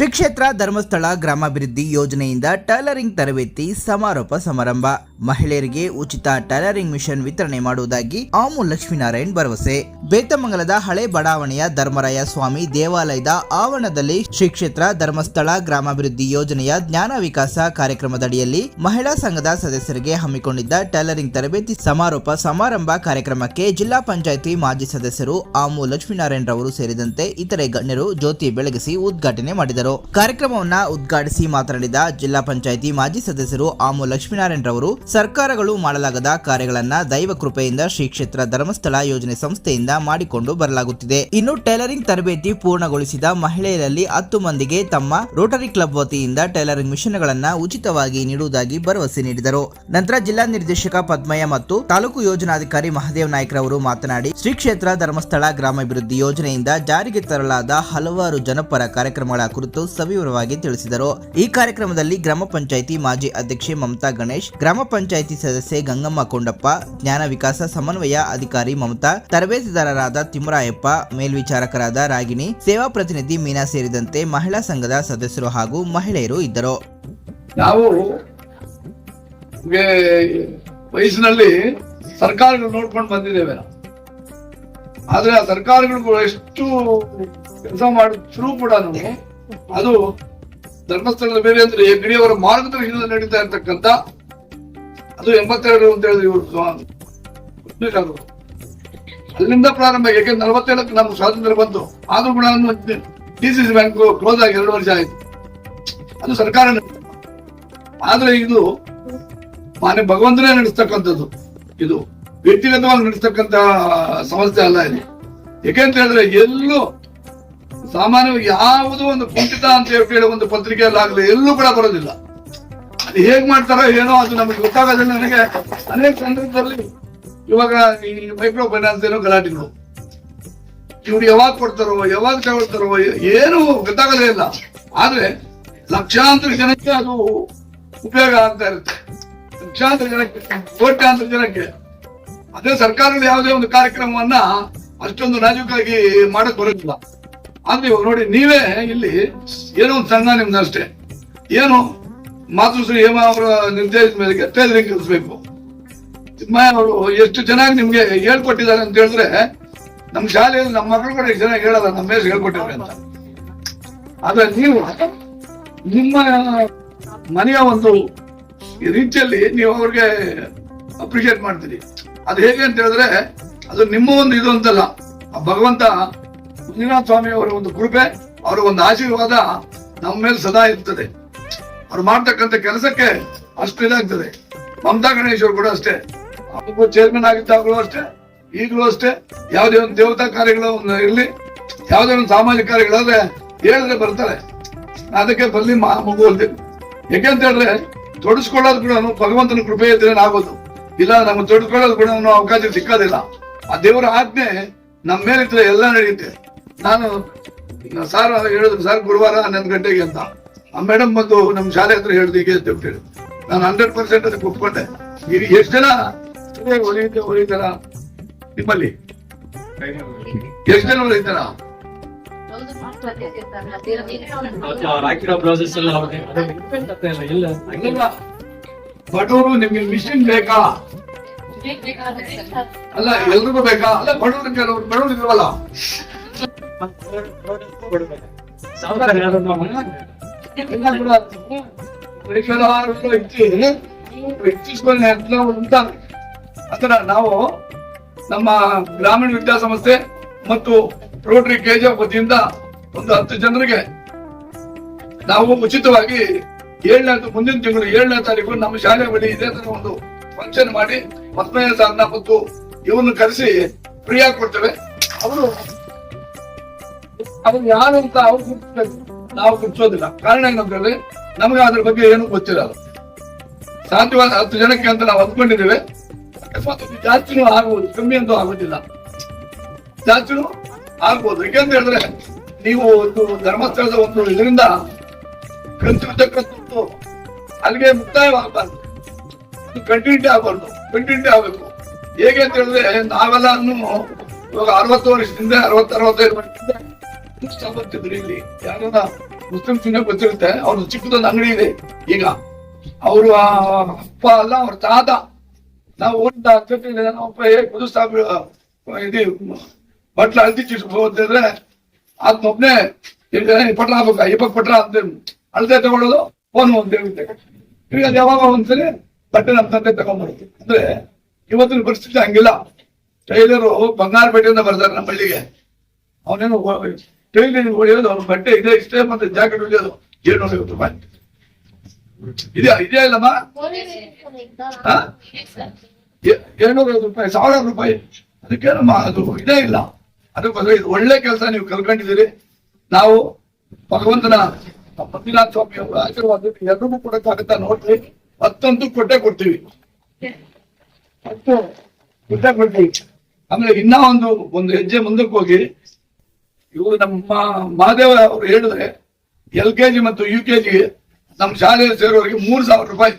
ಶ್ರೀ ಕ್ಷೇತ್ರ ಧರ್ಮಸ್ಥಳ ಗ್ರಾಮಾಭಿವೃದ್ಧಿ ಯೋಜನೆಯಿಂದ ಟೈಲರಿಂಗ್ ತರಬೇತಿ ಸಮಾರೋಪ ಸಮಾರಂಭ. ಮಹಿಳೆಯರಿಗೆ ಉಚಿತ ಟೈಲರಿಂಗ್ ಮಿಷನ್ ವಿತರಣೆ ಮಾಡುವುದಾಗಿ ಆಮು ಲಕ್ಷ್ಮೀನಾರಾಯಣ್ ಭರವಸೆ. ಬೇತಮಂಗಲದ ಹಳೆ ಬಡಾವಣೆಯ ಧರ್ಮರಾಯ ಸ್ವಾಮಿ ದೇವಾಲಯದ ಆವರಣದಲ್ಲಿ ಶ್ರೀ ಕ್ಷೇತ್ರ ಧರ್ಮಸ್ಥಳ ಗ್ರಾಮಾಭಿವೃದ್ಧಿ ಯೋಜನೆಯ ಜ್ಞಾನ ವಿಕಾಸ ಕಾರ್ಯಕ್ರಮದಡಿಯಲ್ಲಿ ಮಹಿಳಾ ಸಂಘದ ಸದಸ್ಯರಿಗೆ ಹಮ್ಮಿಕೊಂಡಿದ್ದ ಟೈಲರಿಂಗ್ ತರಬೇತಿ ಸಮಾರೋಪ ಸಮಾರಂಭ ಕಾರ್ಯಕ್ರಮಕ್ಕೆ ಜಿಲ್ಲಾ ಪಂಚಾಯಿತಿ ಮಾಜಿ ಸದಸ್ಯರು ಆಮು ಲಕ್ಷ್ಮೀನಾರಾಯಣ್ ರವರು ಸೇರಿದಂತೆ ಇತರೆ ಗಣ್ಯರು ಜ್ಯೋತಿ ಬೆಳಗಿಸಿ ಉದ್ಘಾಟನೆ ಮಾಡಿದರು. ಕಾರ್ಯಕ್ರಮವನ್ನ ಉದ್ಘಾಟಿಸಿ ಮಾತನಾಡಿದ ಜಿಲ್ಲಾ ಪಂಚಾಯಿತಿ ಮಾಜಿ ಸದಸ್ಯರು ಆಮು ಲಕ್ಷ್ಮೀನಾರಾಯಣ ರವರು, ಸರ್ಕಾರಗಳು ಮಾಡಲಾಗದ ಕಾರ್ಯಗಳನ್ನ ದೈವ ಕೃಪೆಯಿಂದ ಶ್ರೀ ಕ್ಷೇತ್ರ ಧರ್ಮಸ್ಥಳ ಯೋಜನೆ ಸಂಸ್ಥೆಯಿಂದ ಮಾಡಿಕೊಂಡು ಬರಲಾಗುತ್ತಿದೆ. ಇನ್ನು ಟೈಲರಿಂಗ್ ತರಬೇತಿ ಪೂರ್ಣಗೊಳಿಸಿದ ಮಹಿಳೆಯರಲ್ಲಿ ಹತ್ತು ಮಂದಿಗೆ ತಮ್ಮ ರೋಟರಿ ಕ್ಲಬ್ ವತಿಯಿಂದ ಟೈಲರಿಂಗ್ ಮಿಷನ್ಗಳನ್ನ ಉಚಿತವಾಗಿ ನೀಡುವುದಾಗಿ ಭರವಸೆ ನೀಡಿದರು. ನಂತರ ಜಿಲ್ಲಾ ನಿರ್ದೇಶಕ ಪದ್ಮಯ್ಯ ಮತ್ತು ತಾಲೂಕು ಯೋಜನಾಧಿಕಾರಿ ಮಹದೇವ್ ನಾಯ್ಕ ರವರು ಮಾತನಾಡಿ, ಶ್ರೀ ಕ್ಷೇತ್ರ ಧರ್ಮಸ್ಥಳ ಗ್ರಾಮಾಭಿವೃದ್ಧಿ ಯೋಜನೆಯಿಂದ ಜಾರಿಗೆ ತರಲಾದ ಹಲವಾರು ಜನಪರ ಕಾರ್ಯಕ್ರಮಗಳ ಕುರಿತು ಸವಿವರವಾಗಿ ತಿಳಿಸಿದರು ಈ ಕಾರ್ಯಕ್ರಮದಲ್ಲಿ ಗ್ರಾಮ ಪಂಚಾಯಿತಿ ಮಾಜಿ ಅಧ್ಯಕ್ಷೆ ಮಮತಾ ಗಣೇಶ್, ಗ್ರಾಮ ಪಂಚಾಯಿತಿ ಸದಸ್ಯೆ ಗಂಗಮ್ಮ ಕೊಂಡಪ್ಪ, ಜ್ಞಾನ ವಿಕಾಸ ಸಮನ್ವಯ ಅಧಿಕಾರಿ ಮಮತಾ, ತರಬೇತುದಾರರಾದ ತಿಮ್ಮರಾಯಪ್ಪ, ಮೇಲ್ವಿಚಾರಕರಾದ ರಾಗಿಣಿ, ಸೇವಾ ಪ್ರತಿನಿಧಿ ಮೀನಾ ಸೇರಿದಂತೆ ಮಹಿಳಾ ಸಂಘದ ಸದಸ್ಯರು ಹಾಗೂ ಮಹಿಳೆಯರು ಇದ್ದರು ನಾವು ವಯಸ್ಸಿನಲ್ಲಿ ಸರ್ಕಾರಗಳು ನೋಡ್ಕೊಂಡು ಬಂದಿದ್ದೇವೆ ನಾವು. ಆದ್ರೆ ಆ ಸರ್ಕಾರಗಳು ಎಷ್ಟು ಕೆಲಸ ಮಾಡಿದ್ರು ಕೂಡ ಅದು ಧರ್ಮಸ್ಥಳದ ಮೇಲೆ ಅಂದ್ರೆ ಅವರ ಮಾರ್ಗದರ್ಶನದಲ್ಲಿ ನಡೀತಾ ಇರ್ತಕ್ಕಂಥ ಅದು ಎಂಬತ್ತೆರಡು ಅಂತ ಹೇಳಿದ್ರು ಇವರು ಸ್ವಾಮಿ. ಅಲ್ಲಿಂದ ಪ್ರಾರಂಭ ಯಾಕೆಂದ್ರೆ ನಲವತ್ತೇಳಕ್ಕೆ ನಮ್ಮ ಸ್ವಾತಂತ್ರ್ಯ ಬಂತು. ಆದ್ರೂ ಕೂಡ D C C bank close ಆಗಿ ಎರಡು ವರ್ಷ ಆಯ್ತು. ಅದು ಸರ್ಕಾರ ಆದ್ರೆ ಇದು ಮಾನ್ಯ ಭಗವಂತನೇ ನಡೆಸ್ತಕ್ಕಂಥದ್ದು. ಇದು ವ್ಯಕ್ತಿಗತವಾಗಿ ನಡೆಸ್ತಕ್ಕಂತ ಸಂಸ್ಥೆ ಅಲ್ಲ ಇದೆ. ಯಾಕೆಂತ ಹೇಳಿದ್ರೆ ಎಲ್ಲೂ ಸಾಮಾನ್ಯವಾಗಿ ಯಾವುದೋ ಒಂದು ಕುಂಠಿತ ಅಂತ ಹೇಳಿ ಒಂದು ಪತ್ರಿಕೆಯಲ್ಲಾಗಲಿ, ಎಲ್ಲೂ ಕೂಡ ಬರೋದಿಲ್ಲ. ಅದು ಹೇಗ್ ಮಾಡ್ತಾರೋ ಏನೋ ಅದು ನಮಗೆ ಗೊತ್ತಾಗೋದಿಲ್ಲ ನನಗೆ. ಅನೇಕ ಸಂದರ್ಭದಲ್ಲಿ ಇವಾಗ ಈ ಮೈಕ್ರೋ ಫೈನಾನ್ಸ್ ಏನೋ ಗಲಾಟೆಗಳು. ಇವ್ರು ಯಾವಾಗ ಕೊಡ್ತಾರೋ, ಯಾವಾಗ ತಗೊಳ್ತಾರೋ, ಏನು ಗೊತ್ತಾಗದೇ ಇಲ್ಲ. ಆದ್ರೆ ಲಕ್ಷಾಂತರ ಜನಕ್ಕೆ ಅದು ಉಪಯೋಗ ಆಗ್ತಾ ಇರುತ್ತೆ. ಲಕ್ಷಾಂತರ ಜನಕ್ಕೆ, ಕೋಟ್ಯಾಂತರ ಜನಕ್ಕೆ. ಅದೇ ಸರ್ಕಾರಗಳು ಯಾವುದೇ ಒಂದು ಕಾರ್ಯಕ್ರಮವನ್ನ ಅಷ್ಟೊಂದು ನಾಜೂಕಾಗಿ ಮಾಡಕ್ ಬರೋದಿಲ್ಲ. ಆದ್ರೆ ಇವಾಗ ನೋಡಿ, ನೀವೇ ಇಲ್ಲಿ ಏನೋ ಒಂದು ಸಂಘ ನಿಮ್ದಷ್ಟೇ. ಏನು ಮಾತೃಶ್ರೀ ಹೇಮಾ ಅವರ ನಿರ್ದೇಶನ ಮೇಲೆ ಟೈಲರಿಂಗ್ ಕಲಿಸ್ಬೇಕು. ತಿಮ್ಮಯ್ಯ ಅವರು ಎಷ್ಟು ಚೆನ್ನಾಗಿ ನಿಮ್ಗೆ ಹೇಳ್ಕೊಟ್ಟಿದ್ದಾರೆ ಅಂತ ಹೇಳಿದ್ರೆ, ನಮ್ಮ ಶಾಲೆಯಲ್ಲಿ ನಮ್ಮ ಮಕ್ಕಳು ಕೂಡ ಚೆನ್ನಾಗಿ ಹೇಳಲ್ಲ, ನಮ್ಮ ಮೇಲೆ ಹೇಳ್ಕೊಟ್ಟಿದ್ದಾರೆ ಅಂತ. ಆದ್ರೆ ನೀವು ನಿಮ್ಮ ಮನೆಯ ಒಂದು ರೀತಿಯಲ್ಲಿ ನೀವು ಅವ್ರಿಗೆ ಅಪ್ರಿಶಿಯೇಟ್ ಮಾಡ್ತೀರಿ. ಅದು ಹೇಗೆ ಅಂತ ಹೇಳಿದ್ರೆ, ಅದು ನಿಮ್ಮ ಒಂದು ಇದು ಅಂತಲ್ಲ. ಭಗವಂತ ಮಂಜುನಾಥ ಸ್ವಾಮಿ ಅವರ ಒಂದು ಕೃಪೆ, ಅವರ ಒಂದು ಆಶೀರ್ವಾದ ನಮ್ಮ ಮೇಲೆ ಸದಾ ಇರ್ತದೆ. ಅವ್ರು ಮಾಡ್ತಕ್ಕಂಥ ಕೆಲಸಕ್ಕೆ ಅಷ್ಟು ಇದಾಗ್ತದೆ. ಮಮತಾ ಗಣೇಶ್ ಅವರು ಕೂಡ ಅಷ್ಟೇ. ಅವರು ಚೇರ್ಮನ್ ಆಗಿದ್ದಾಗಲೂ ಅಷ್ಟೇ, ಈಗಲೂ ಅಷ್ಟೇ. ಯಾವುದೇ ಒಂದು ದೇವತಾ ಕಾರ್ಯಗಳು ಒಂದು ಇರಲಿ, ಯಾವುದೇ ಒಂದು ಸಾಮಾಜಿಕ ಕಾರ್ಯಗಳಾದ್ರೆ ಹೇಳಿದ್ರೆ ಬರ್ತಾರೆ. ಅದಕ್ಕೆ ಬಲ್ಲಿ ಮಗು ಅಂತೀನಿ ಯಾಕೆಂತ ಹೇಳಿದ್ರೆ, ತೊಡಸ್ಕೊಳ್ಳೋದು ಕೂಡ ಭಗವಂತನ ಕೃಪೆ ಇದ್ರೆ ಆಗೋದು ಇಲ್ಲ, ನಮ್ಗೆ ತೊಡಸ್ಕೊಳ್ಳೋದು ಕೂಡ ಅವಕಾಶ ಸಿಕ್ಕೋದಿಲ್ಲ. ಆ ದೇವರ ಆಜ್ಞೆ ನಮ್ಮ ಮೇಲೆ ಇದ್ರೆ ಎಲ್ಲ ನಡೆಯುತ್ತೆ. ನಾನು ಸಾರ್ ಹೇಳಿದ್ರು ಸರ್ ಗುರುವಾರ ಹನ್ನೊಂದು ಗಂಟೆಗೆ ಅಂತ. ಆ ಮೇಡಮ್ ಬಂದು ನಮ್ಮ ಶಾಲೆ ಹತ್ರ ಹೇಳಿದ್ರು ಹೀಗೆ ಅಂತ ಹೇಳಿ ನಾನು ಹಂಡ್ರೆಡ್ ಪರ್ಸೆಂಟ್ ಅದಕ್ಕೆ ಒಪ್ಕೊಂಡೆ ಈಗ ಎಷ್ಟು ಜನ? ಹೊಲಿಯುತ್ತೆ ಹೊಲಿತಾರ ನಿಮ್ಮಲ್ಲಿ? ಎಷ್ಟು ಜನ ಹೊಲಿತಾರ. ಬಡವರು ನಿಮ್ಗೆ ಮಿಷಿನ್ ಬೇಕಾ? ಅಲ್ಲ ಎಲ್ರಿಗೂ ಬೇಕಾ? ಅಲ್ಲ ಬಡವರು ಕೆಲವರು ಬಡವರು ಇಲ್ವಲ್ಲ? ಉಂಟಾಗ ಆತರ ನಾವು ನಮ್ಮ ಗ್ರಾಮೀಣ ವಿದ್ಯಾಸಂಸ್ಥೆ ಮತ್ತು ರೋಟರಿ ಕೆಜಿಎಫ್ ವತಿಯಿಂದ ಒಂದು ಹತ್ತು ಜನರಿಗೆ ನಾವು ಉಚಿತವಾಗಿ ಏಳನೇ ಮುಂದಿನ ತಿಂಗಳು ಏಳನೇ ತಾರೀಕು ನಮ್ಮ ಶಾಲೆ ಬಳಿ ಇದೇ ತರ ಒಂದು ಫಂಕ್ಷನ್ ಮಾಡಿ ಪದ್ಮಯ್ಯ ಸಾರ್ನ ಮತ್ತು ಇವನ್ನು ಕರೆಸಿ ಫ್ರೀಯಾಗಿ ಕೊಡ್ತೇವೆ ಅವರು ಅವ್ರು ಯಾರು ಅಂತ ಅವ್ರು. ನಾವು ಗುರ್ತಿಸೋದಿಲ್ಲ ಕಾರಣ ಏನಂತಂದ್ರೆ ನಮಗೆ ಅದ್ರ ಬಗ್ಗೆ ಏನು ಗೊತ್ತಿರಲ್ಲ ಸಾಧ್ಯವಾದ ಹತ್ತು ಜನಕ್ಕೆ ಅಂತ ನಾವು ಅಂದ್ಕೊಂಡಿದ್ದೇವೆ. ಅಕಸ್ಮಾತ್ ಜಾಸ್ತಿನೂ ಆಗ್ಬೋದು ಕಮ್ಮಿ ಅಂತೂ ಆಗೋದಿಲ್ಲ ಜಾಸ್ತಿನೂ ಆಗ್ಬೋದು ಯಾಕೆಂತ ಹೇಳಿದ್ರೆ, ನೀವು ಒಂದು ಧರ್ಮಸ್ಥಳದ ಒಂದು ಇದರಿಂದ ಕಲ್ತಿರ್ತಕ್ಕಂಥದ್ದು ಅಲ್ಲಿಗೆ ಮುಕ್ತಾಯವಾಗಬಾರ್ದು. ಕಂಟಿನ್ಯೂಟಿ ಆಗಬಾರ್ದು. ಕಂಟಿನ್ಯೂಟಿ ಆಗಬೇಕು. ಹೇಗೆ ಅಂತ ಹೇಳಿದ್ರೆ, ನಾವೆಲ್ಲ ಇವಾಗ ಅರವತ್ತು ವರ್ಷದಿಂದ ಅರವತ್ತು, ಅರವತ್ತೈದು ವರ್ಷದಿಂದ ಬರ್ತಿದ್ರು ಇಲ್ಲಿ ಯಾರನ್ನ ಮುಸ್ಲಿಮ್ಸ್ಗೆ ಗೊತ್ತಿರುತ್ತೆ, ಅವ್ರದ್ದು ಚಿಕ್ಕದೊಂದು ಅಂಗಡಿ ಇದೆ. ಈಗ ಅವರು ಅಪ್ಪ ಅಲ್ಲ, ಅವ್ರ ತಾತ, ನಾವು ಓದಿದ ನಮ್ಮಪ್ಪ ಹೇಗೆ ಕುದಿಸ್ತಾ ಇದು, ಬಟ್ಲ ಅಳ್ತಿ ಚಿಟ್ಟಿದ್ರೆ ಆತ್ಮೊಬ್ನೇ ಪಟ್ರ ಆಗ್ಬೇಕ ಇಪ್ಪಕ್ ಪಟ್ರ ಅಂತ ಅಳತೆ ತಗೊಳ್ಳೋದು ಫೋನ್ ಒಂದು ಹೇಳುತ್ತೆ ಈಗ ಅದು ಯಾವಾಗ ಒಂದ್ಸರಿ ಬಟ್ಟೆ ನಮ್ಮ ತಂದೆ ತಗೊಂಡ್ಬರುತ್ತೆ ಅಂದ್ರೆ ಇವತ್ತಿನ ಪರಿಸ್ಥಿತಿ ಹಂಗಿಲ್ಲ. ಟೈಲರು ಬಂಗಾರಪೇಟೆಯಿಂದ ಬರ್ತಾರೆ ನಮ್ಮ ಹಳ್ಳಿಗೆ. ಅವನೇನು ಟೈಲರಿಂಗ್ ಹೊಡೆಯೋದು ಅವ್ರ ಬಟ್ಟೆ ಇದೆ ಇಷ್ಟೇ ಮತ್ತೆ ಜಾಕೆಟ್ ಹೊಡೆಯೋದು ಏಳ್ನೂರ ಐವತ್ತು ರೂಪಾಯಿ? ಇದೆಯಾ ಇದೆಯಾ ಇಲ್ಲಮ್ಮ? ಏಳ್ನೂರ ಐವತ್ತು ರೂಪಾಯಿ? ಸಾವಿರಾರು ರೂಪಾಯಿ. ಅದಕ್ಕೇನಮ್ಮ ಅದು ಇದೇ ಇಲ್ಲ. ಅದಕ್ಕೋಸ್ಕರ ಇದು ಒಳ್ಳೆ ಕೆಲಸ ನೀವು ಕಲ್ಕೊಂಡಿದ್ದೀರಿ ನಾವು ಭಗವಂತನ ಪದ್ಮನಾಥ ಸ್ವಾಮಿ ಅವರ ಆಶೀರ್ವಾದ ಎಲ್ರಿಗೂ ಕೊಡಕ್ಕಾಗತ್ತಾ ನೋಡ್ರಿ. ಹತ್ತಂತೂ ಕೊಟ್ಟೆ ಕೊಡ್ತೀವಿ. ಹತ್ತು ಕೊಟ್ಟೆ ಕೊಡ್ತೀವಿ. ಆಮೇಲೆ ಇನ್ನ ಒಂದು ಒಂದು ಹೆಜ್ಜೆ ಮುಂದಕ್ಕೆ ಹೋಗಿ ಇವರು ನಮ್ಮ ಮಹಾದೇವ ಅವರು ಹೇಳಿದ್ರೆ ಎಲ್ ಕೆ ಜಿ ಮತ್ತು ಯು ಕೆ ಜಿ ನಮ್ಮ ಶಾಲೆಯಲ್ಲಿ ಸೇರೋರಿಗೆ ಮೂರು ಸಾವಿರ ರೂಪಾಯಿ.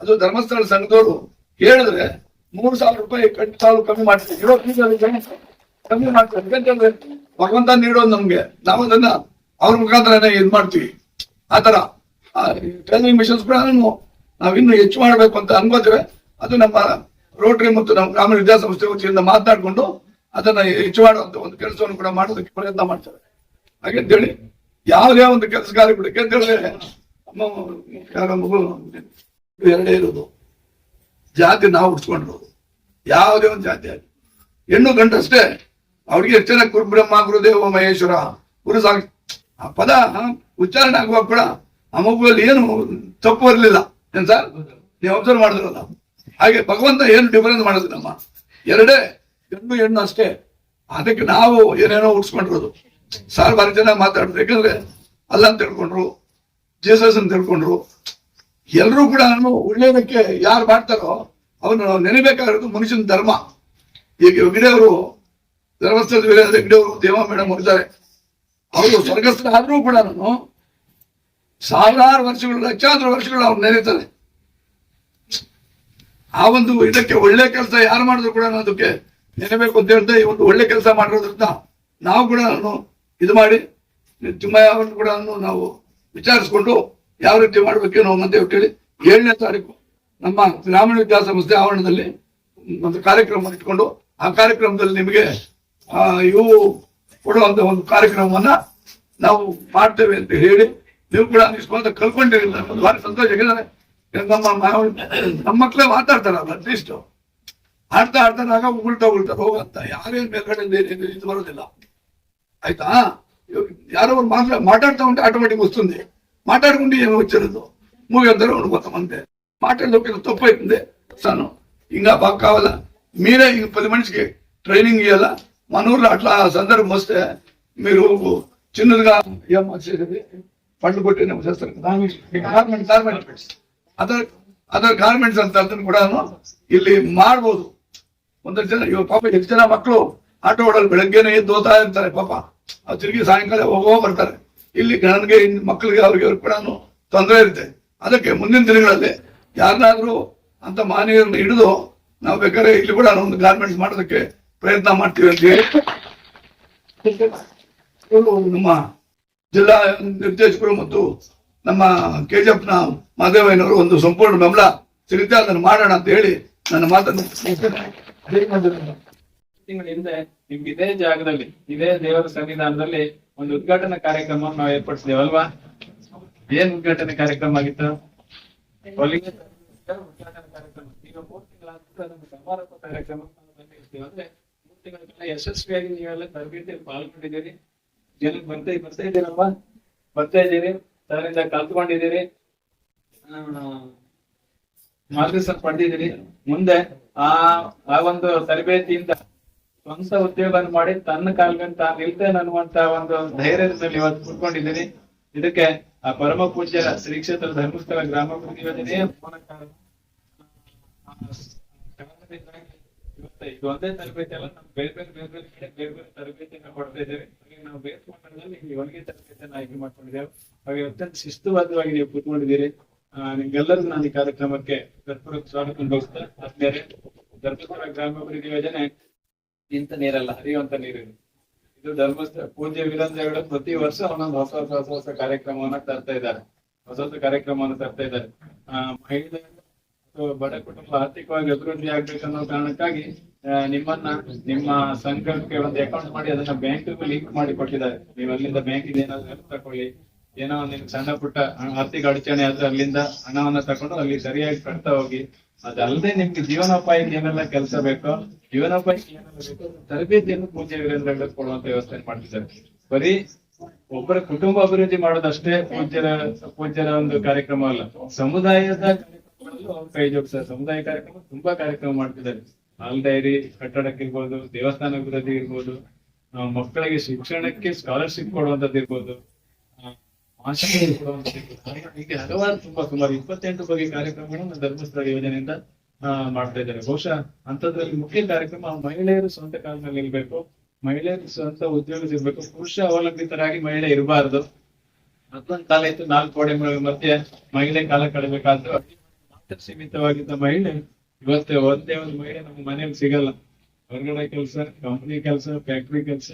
ಅದು ಧರ್ಮಸ್ಥಳ ಸಂಘದವರು ಹೇಳಿದ್ರೆ ಮೂರು ಸಾವಿರ ರೂಪಾಯಿ ಕಟ್ಟು ಸಾವಿರ ಕಮ್ಮಿ ಮಾಡ್ತೀವಿ. ಇರೋ ಕಮ್ಮಿ ಮಾಡ್ತಾರೆ. ಯಾಕಂತಂದ್ರೆ ಭಗವಂತ ನೀಡೋದು ನಮ್ಗೆ. ನಾವು ಅದನ್ನ ಅವ್ರ ಮುಖಾಂತರನೇ ಇದ್ ಮಾಡ್ತೀವಿ. ಆತರ ಟ್ರೈನಿಂಗ್ ಮಿಷನ್ಸ್ ಕೂಡ ನಾವು ಇನ್ನು ಹೆಚ್ಚು ಮಾಡಬೇಕು ಅಂತ ಅನ್ಕೋತೇವೆ. ಅದು ನಮ್ಮ ರೋಟರಿ ಮತ್ತು ನಮ್ಮ ಗ್ರಾಮೀಣ ವಿದ್ಯಾಸಂಸ್ಥೆ ವತಿಯಿಂದ ಮಾತನಾಡಿಕೊಂಡು ಅದನ್ನ ಹೆಚ್ಚು ಮಾಡುವಂತ ಒಂದು ಕೆಲಸವನ್ನು ಕೂಡ ಮಾಡೋದಕ್ಕೆ ಪ್ರಯತ್ನ ಮಾಡ್ತಾರೆ. ಹಾಗೆ ಅಂತೇಳಿ ಯಾವುದೇ ಒಂದು ಕೆಲಸ ಕೂಡ ಯಾಕೆಂತೇಳಿದ್ರೆ ನಮ್ಮ ಯಾರೋ ಮಗು, ಎರಡೇ ಇರೋದು. ಜಾತಿ ನಾವು ಉಡ್ಸ್ಕೊಂಡಿರೋದು. ಯಾವುದೇ ಒಂದು ಜಾತಿ ಆಗಲಿ ಹೆಣ್ಣು ಗಂಡಷ್ಟೇ, ಅವ್ರಿಗೆ ಎಷ್ಟು ಜನ ಕುರುಬ್ರಹ್ಮ, ಗುರುದೇವ, ಮಹೇಶ್ವರ, ಗುರು ಸಾಕ್ಷಿ ಆ ಪದ ಉಚ್ಚಾರಣೆ ಆಗುವಾಗ ಕೂಡ ಆ ಮಗುವಲ್ಲಿ ಏನು ತಪ್ಪು ಬರಲಿಲ್ಲ ಏನ್ ಸರ್? ನೀವು ಅಬ್ಸರ್ವ್ ಮಾಡಿದ್ರಲ್ಲ. ಹಾಗೆ ಭಗವಂತ ಏನು ಡಿಫರೆನ್ಸ್ ಮಾಡೋದಿಲ್ಲಮ್ಮ ಎರಡೇ ಗಂಡು ಹೆಣ್ಣು ಅಷ್ಟೇ. ಅದಕ್ಕೆ ನಾವು ಏನೇನೋ ಉಡ್ಸ್ಕೊಂಡಿರೋದು ಬಾರಿ ಜನ ಮಾತಾಡಿದ್ರು ಯಾಕಂದ್ರೆ ಅಲ್ಲ ಅಂತ ತಿಳ್ಕೊಂಡ್ರು, ಜೀಸಸ್ ಅಂತ ತಿಳ್ಕೊಂಡ್ರು. ಎಲ್ಲರೂ ಕೂಡ ನಾನು ಒಳ್ಳೇದಕ್ಕೆ ಯಾರು ಮಾಡ್ತಾರೋ ಅವನು ನೆನೆಬೇಕಾಗಿರೋದು ಮನುಷ್ಯನ ಧರ್ಮ. ಈಗ ಹೆಗ್ಡೆಯವರು ಧರ್ಮಸ್ಥಳದ ವೀರೇಂದ್ರ ಹೆಗ್ಡೆಯವರು ದೇವ ಮೇಡಮ್ ಹೋಗಿದ್ದಾರೆ ಅವರು ಸ್ವರ್ಗಸ್ಥರಾದ್ರೂ ಕೂಡ ನಾನು ಸಾವಿರಾರು ವರ್ಷಗಳು, ಲಕ್ಷಾಂತರ ವರ್ಷಗಳು ಅವ್ರು ನೆನೆತಾರೆ. ಆ ಒಂದು ಇದಕ್ಕೆ ಒಳ್ಳೆ ಕೆಲಸ ಯಾರು ಮಾಡಿದ್ರು ಕೂಡ ಅದಕ್ಕೆ ನೆನೆಬೇಕು ಅಂತ ಹೇಳ್ತಾ ಈ ಒಂದು ಒಳ್ಳೆ ಕೆಲಸ ಮಾಡಿರೋದ್ರಿಂದ ನಾವು ಕೂಡ ನಾನು ಇದು ಮಾಡಿ ತಿಮ್ಮಯ್ಯ ಅವರನ್ನು ಕೂಡ ನಾವು ವಿಚಾರಿಸ್ಕೊಂಡು ಯಾವ ರೀತಿ ಮಾಡ್ಬೇಕೇನೋ ಅಂತ ಹೇಳಿ ಏಳನೇ ತಾರೀಕು ನಮ್ಮ ಗ್ರಾಮೀಣ ವಿದ್ಯಾಸಂಸ್ಥೆ ಆವರಣದಲ್ಲಿ ಒಂದು ಕಾರ್ಯಕ್ರಮ ಇಟ್ಕೊಂಡು, ಆ ಕಾರ್ಯಕ್ರಮದಲ್ಲಿ ನಿಮಗೆ ಇವು ಕೊಡುವಂತ ಒಂದು ಕಾರ್ಯಕ್ರಮವನ್ನ ನಾವು ಮಾಡ್ತೇವೆ ಅಂತ ಹೇಳಿ ನೀವು ಕೂಡ ಇಷ್ಟೊಂದ ಕಲ್ಕೊಂಡಿರಲಿಲ್ಲ ಭಾರಿ ಸಂತೋಷ. ನಮ್ಮ ನಮ್ಮ ಮಕ್ಕಳೇ ಮಾತಾಡ್ತಾರಲ್ಲ ಅಟ್ಲೀಸ್ಟ್. ಅರ್ಧ ಅರ್ಧನಾಗ ಉಗುಳ್ತಾ ಉಗುಳ್ತಾ ಹೋಗಂತ. ಯಾರೇನು ಮೇಲ್ಗಡೆಯಿಂದ ಏನೇನು ಇದು ಬರೋದಿಲ್ಲ. ಆಯ್ತಾ? ಯಾರೋ ಒಂದು ಮಾತ್ರ మాట్లాడుతూ ఉంటే ఆటోమేటిక్ వస్తుంది మాట్లాడుకుంటే ఏమో వచ్చారు మూగెద్దరు కొంతమంది మాట్లాడలేకపోతే తప్పు అవుతుంది ఇస్తాను ఇంకా బాగా కావాలా మీరే ఇంక పది మనిషికి ట్రైనింగ్ ఇవ్వాలా మన ఊర్లో అట్లా సందర్భం వస్తే మీరు చిన్నదిగా ఏం చేసేది పండ్లు కొట్టేమో చేస్తారు ಗಾರ್ಮೆಂಟ್ಸ್ ಅದ್ರ ಅದರ್ ಗಾರ್ಮೆಂಟ್ಸ್ ಅಂತ ಅದನ್ನು ಕೂಡ ಇಲ್ಲಿ ಮಾಡ್ಬೋದು. ಒಂದಷ್ಟು ಜನ, ಇವಾಗ ಪಾಪ ಎಷ್ಟು ಜನ ಮಕ್ಕಳು ಆಟೋ ಓಡಲ್ ಬೆಳಗ್ಗೆನೇ ಎದ್ದು ಓದ್ತಾ ಇರ್ತಾರೆ ಪಾಪ. ಆ ತಿರುಗಿ ಸಾಯಂಕಾಲ ಹೋಗೋ ಬರ್ತಾರೆ. ಇಲ್ಲಿ ಗಣನ್ಗೆ ಮಕ್ಕಳಿಗೆ ಅವ್ರಿಗೆ ಅವ್ರಿಗೆ ಕೂಡ ತೊಂದರೆ ಇರುತ್ತೆ. ಅದಕ್ಕೆ ಮುಂದಿನ ದಿನಗಳಲ್ಲಿ ಯಾರನ್ನಾದ್ರೂ ಅಂತ ಮಾನವೀಯರನ್ನ ಹಿಡಿದು ನಾವು ಬೇಕಾದ್ರೆ ಇಲ್ಲಿ ಕೂಡ ಒಂದು ಗಾರ್ಮೆಂಟ್ಸ್ ಮಾಡೋದಕ್ಕೆ ಪ್ರಯತ್ನ ಮಾಡ್ತೀವಿ ಅಂತ ಹೇಳಿ ನಮ್ಮ ಜಿಲ್ಲಾ ನಿರ್ದೇಶಕರು ಮತ್ತು ನಮ್ಮ ಕೆ ಜಿ ನ ಮಾದೇವಯ್ಯನವರು ಒಂದು ಸಂಪೂರ್ಣ ಬೆಂಬಲ ಸಿಗುತ್ತೆ, ಅದನ್ನು ಮಾಡೋಣ ಅಂತ ಹೇಳಿ ನನ್ನ ಮಾತನ್ನು ತಿಂಗಳ ಹಿಂದೆ ನಿಮ್ಗೆ ಇದೇ ಜಾಗದಲ್ಲಿ, ಇದೇ ದೇವರ ಸನ್ನಿಧಾನದಲ್ಲಿ ಒಂದು ಉದ್ಘಾಟನಾ ಕಾರ್ಯಕ್ರಮ ನಾವು ಏರ್ಪಡಿಸಿದೇವಲ್ವಾ ಏನ್ ಉದ್ಘಾಟನೆ ಕಾರ್ಯಕ್ರಮ ಆಗಿತ್ತು? ಉದ್ಘಾಟನಾ ಕಾರ್ಯಕ್ರಮ. ಈಗ ಅಂದ್ರೆ ಯಶಸ್ವಿಯಾಗಿ ನೀವೆಲ್ಲ ತರಬೇತಿಯಲ್ಲಿ ಪಾಲ್ಗೊಂಡಿದ್ದೀರಿ. ಜನಕ್ಕೆ ಬರ್ತಾ ಬರ್ತಾ ಇದ್ದೀರಪ್ಪ ಬರ್ತಾ ಇದ್ದೀರಿ ಅದರಿಂದ ಕಲ್ತ್ಕೊಂಡಿದ್ದೀರಿ. ಮಾರ್ಗದರ್ಶನ ಪಡೆದಿದ್ದೀರಿ. ಮುಂದೆ ಆ ಆ ಒಂದು ತರಬೇತಿಯಿಂದ ಸ್ವಂತ ಉದ್ಯೋಗ ಮಾಡಿ ತನ್ನ ಕಾಲ್ಗಂತ ತಾನು ನಿಲ್ತೇನೆ ಅನ್ನುವಂತ ಒಂದು ಧೈರ್ಯದಲ್ಲಿ ಇವತ್ತು ಕುತ್ಕೊಂಡಿದ್ದೀನಿ. ಇದಕ್ಕೆ ಆ ಪರಮ ಪೂಜ್ಯ ಶ್ರೀ ಕ್ಷೇತ್ರ ಧರ್ಮಸ್ಥಳ ಗ್ರಾಮ ಇವತ್ತು, ಇದು ಒಂದೇ ತರಬೇತಿ ಅಲ್ಲ, ನಾವು ಬೇರೆ ಬೇರೆ ಬೇರೆ ಬೇರೆ ಬೇರೆ ಬೇರೆ ತರಬೇತಿಯನ್ನ ಕೊಡ್ತಾ ಇದ್ದೇವೆ. ನಾವು ಮಟ್ಟದಲ್ಲಿ ಇಲ್ಲಿ ಒಂದೇ ತರಬೇತಿಯನ್ನ ಆಯ್ಕೆ ಮಾಡ್ಕೊಂಡಿದ್ದೇವೆ. ಹಾಗೆ ಅತ್ಯಂತ ಶಿಸ್ತುಬದ್ಧವಾಗಿ ನೀವು ಕೂತ್ಕೊಂಡಿದ್ದೀರಿ. ನಿಮ್ಗೆಲ್ಲರಿಗೂ ನಾನು ಈ ಕಾರ್ಯಕ್ರಮಕ್ಕೆ ಹೃತ್ಪೂರ್ವಕ ಸ್ವಾಗತ ಬಯಸ್ತಾ ಆದ್ಮೇಲೆ ಗ್ರಾಮ ಗ್ರಾಮಾಭಿವೃದ್ಧಿ ಯೋಜನೆ ಇಂಥ ನೀರಲ್ಲ ಹರಿಯುವಂತ ನೀರು ಇದು. ಧರ್ಮಸ್ಥಳ ಪೂಜ್ಯ ವೀರೇಂದ್ರ ಪ್ರತಿ ವರ್ಷ ಒಂದೊಂದು ಹೊಸ ಹೊಸ ಹೊಸ ಹೊಸ ಕಾರ್ಯಕ್ರಮವನ್ನ ತರ್ತಾ ಇದ್ದಾರೆ. ಹೊಸ ಹೊಸ ಕಾರ್ಯಕ್ರಮವನ್ನು ತರ್ತಾ ಇದ್ದಾರೆ. ಆ, ಮಹಿಳೆಯರು ಬಡ ಕುಟುಂಬ ಆರ್ಥಿಕವಾಗಿ ಅಭಿವೃದ್ಧಿ ಆಗ್ಬೇಕನ್ನೋ ಕಾರಣಕ್ಕಾಗಿ ನಿಮ್ಮನ್ನ ನಿಮ್ಮ ಸಂಘಕ್ಕೆ ಒಂದು ಅಕೌಂಟ್ ಮಾಡಿ ಅದನ್ನ ಬ್ಯಾಂಕ್ ಲಿಂಕ್ ಮಾಡಿ ಕೊಟ್ಟಿದ್ದಾರೆ. ನೀವು ಅಲ್ಲಿಂದ ಬ್ಯಾಂಕಿಗೆ ಏನಾದ್ರು ತಕೊಳ್ಳಿ. ಏನೋ ನಿಮ್ ಸಣ್ಣ ಪುಟ್ಟ ಆರ್ಥಿಕ ಅಡಚಣೆ ಆದ್ರೆ ಅಲ್ಲಿಂದ ಹಣವನ್ನ ತಕೊಂಡು ಅಲ್ಲಿ ಸರಿಯಾಗಿ ಕಟ್ತಾ ಹೋಗಿ. ಅದಲ್ಲದೆ ನಿಮ್ಗೆ ಜೀವನೋಪಾಯಕ್ಕೆ ಏನೆಲ್ಲ ಕೆಲಸ ಬೇಕೋ, ಜೀವನೋಪಾಯಕ್ಕೆ ಏನೆಲ್ಲ ಬೇಕೋ ತರಬೇತಿಯನ್ನು ಪೂಜೆ ವೀರೇಂದ್ರ ಕೊಡುವಂತ ವ್ಯವಸ್ಥೆ ಮಾಡ್ತಿದ್ದಾರೆ. ಬರೀ ಒಬ್ಬರ ಕುಟುಂಬ ಅಭಿವೃದ್ಧಿ ಮಾಡೋದಷ್ಟೇ ಪೂಜ್ಯರ ಪೂಜ್ಯರ ಒಂದು ಕಾರ್ಯಕ್ರಮ ಅಲ್ಲ. ಸಮುದಾಯದ ಕಾರ್ಯಕ್ರಮಗಳಲ್ಲೂ ಅವ್ರು ಕೈ ಜೋಡಿಸ್ತಾರೆ. ಸಮುದಾಯ ಕಾರ್ಯಕ್ರಮ ತುಂಬಾ ಕಾರ್ಯಕ್ರಮ ಮಾಡ್ತಿದ್ದಾರೆ. ಹಾಲ್ ಡೈರಿ ಕಟ್ಟಡಕ್ಕಿರ್ಬೋದು ದೇವಸ್ಥಾನ ಅಭಿವೃದ್ಧಿ ಇರ್ಬೋದು, ಮಕ್ಕಳಿಗೆ ಶಿಕ್ಷಣಕ್ಕೆ ಸ್ಕಾಲರ್ಶಿಪ್ ಕೊಡುವಂತದ್ದು ಇರ್ಬೋದು. ಹಲವಾರು ತುಂಬಾ ಸುಮಾರು ಇಪ್ಪತ್ತೆಂಟು ಬಗೆಯ ಕಾರ್ಯಕ್ರಮಗಳನ್ನು ಧರ್ಮಸ್ಥಳ ಯೋಜನೆಯಿಂದ ಮಾಡ್ತಾ ಇದ್ದಾರೆ. ಬಹುಶಃ ಅಂತದ್ರಲ್ಲಿ ಮುಖ್ಯ ಕಾರ್ಯಕ್ರಮ ಮಹಿಳೆಯರು ಸ್ವಂತ ಕಾಲದಲ್ಲಿ ನಿಲ್ಬೇಕು ಮಹಿಳೆಯರು ಸ್ವಂತ ಉದ್ಯೋಗ ಇರ್ಬೇಕು, ಪುರುಷ ಅವಲಂಬಿತರಾಗಿ ಮಹಿಳೆ ಇರಬಾರದು. ಮತ್ತೊಂದು ಕಾಲ ಇತ್ತು, ನಾಲ್ಕು ಕೋಡೆ ಮಧ್ಯೆ ಮಹಿಳೆ ಕಾಲ ಕಳೆಬೇಕಾದ್ರು ಸೀಮಿತವಾಗಿದ್ದ ಮಹಿಳೆ, ಇವತ್ತೇ ಒಂದೇ ಒಂದು ಮಹಿಳೆ ನಮ್ಮ ಮನೆಯಲ್ಲಿ ಸಿಗಲ್ಲ. ಹೊರಗಡೆ ಕೆಲಸ ಕಂಪನಿ ಕೆಲಸ ಫ್ಯಾಕ್ಟ್ರಿ ಕೆಲಸ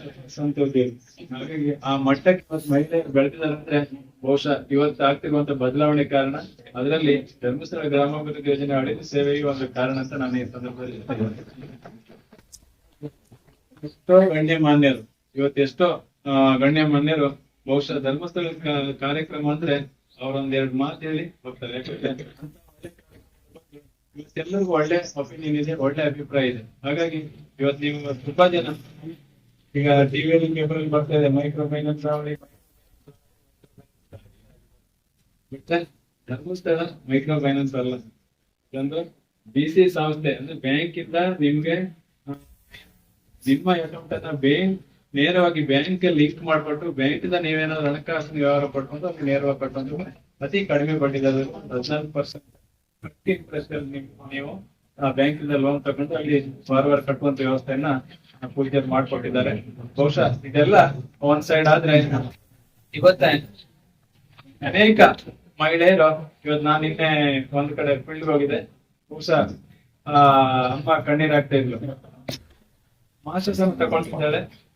ಹಾಗಾಗಿ ಆ ಮಟ್ಟಕ್ಕೆ ಇವತ್ತು ಮಹಿಳೆ ಬೆಳೆದಿದ್ದಾರೆ ಅಂದ್ರೆ ಬಹುಶಃ ಇವತ್ತು ಆಗ್ತಿರುವಂತ ಬದಲಾವಣೆ ಕಾರಣ ಅದರಲ್ಲಿ ಧರ್ಮಸ್ಥಳ ಗ್ರಾಮಾಭಿವೃದ್ಧಿ ಯೋಜನೆ ಅಡಿಯಲ್ಲಿ ಸೇವೆಯು ಒಂದು ಕಾರಣ ಅಂತ ನಾನು ಈ ಸಂದರ್ಭದಲ್ಲಿ ಎಷ್ಟೋ ಎಷ್ಟೋ ಗಣ್ಯಮಾನ್ಯರು ಇವತ್ತು ಎಷ್ಟೋ ಗಣ್ಯ ಗಣ್ಯಮಾನ್ಯರು ಬಹುಶಃ ಧರ್ಮಸ್ಥಳ ಕಾರ್ಯಕ್ರಮ ಅಂದ್ರೆ ಅವ್ರೊಂದ್ ಮಾತು ಹೇಳಿ ಹೋಗ್ತಾರೆ. ಇವತ್ತೆಲ್ಲರಿಗೂ ಒಳ್ಳೆ ಒಪಿನಿಯನ್ ಇದೆ, ಒಳ್ಳೆ ಅಭಿಪ್ರಾಯ ಇದೆ. ಹಾಗಾಗಿ ಇವತ್ತು ನೀವು ತುಂಬಾ ಜನ ಈಗ ಟಿವಿಯಲ್ಲಿ ಪೇಪರ್ ಬರ್ತಾ ಇದೆ micro finance Dharmasthala micro finance ಅಲ್ಲ. ಇದೊಂದು ಬಿ ಸಿ ಸಂಸ್ಥೆ, ಅಂದ್ರೆ ಬ್ಯಾಂಕ್ ಇಂದ ನಿಮ್ಗೆ ನಿಮ್ಮ ಅಕೌಂಟ್ ಅನ್ನ ಬ್ಯಾಂಕ್ ನೇರವಾಗಿ ಬ್ಯಾಂಕ್ ಲಿಂಕ್ ಮಾಡ್ಬಿಟ್ಟು ಬ್ಯಾಂಕ್ ಇಂದ ನೀವೇನಾದ್ರು ಹಣಕಾಸಿನ ವ್ಯವಹಾರ ಪಡ್ಕೊಂಡು ಅಲ್ಲಿ ನೇರವಾಗಿ ಕಟ್ಕೊಂಡು, ಅತಿ ಕಡಿಮೆ ಬಡ್ಡಿ ಹದಿನಾಲ್ಕು ಪರ್ಸೆಂಟ್ ಇಂಟ್ರೆಸ್ಟ್ ಅಲ್ಲಿ ನೀವು- ಬ್ಯಾಂಕ್ ಇಂದ ಲೋನ್ ತಗೊಂಡು ಅಲ್ಲಿ ಫಾರ್ವರ್ಡ್ ಕಟ್ಟುವಂತ ವ್ಯವಸ್ಥೆಯನ್ನ ಪೂಜೆ ಮಾಡ್ಕೊಟ್ಟಿದ್ದಾರೆ. ಬಹುಶಃ ಇದೆಲ್ಲ ಒಂದ್ ಸೈಡ್ ಆದ್ರೆ ಇವತ್ತೆ ಅನೇಕ ಮಹಿಳೆಯರು ಇವತ್ ನಾನು ನಿನ್ನೆ ಒಂದ್ ಕಡೆ ಫೀಲ್ಡ್ ಹೋಗಿದೆ ಬಹುಶಃ, ಆ, ಅಮ್ಮ ಕಣ್ಣೀರಾಗ್ತಾ ಇದ್ಲು. ಮಾಸ್ಟರ್ಸ್ ತಗೊಂಡಿದ್ದಾಳೆ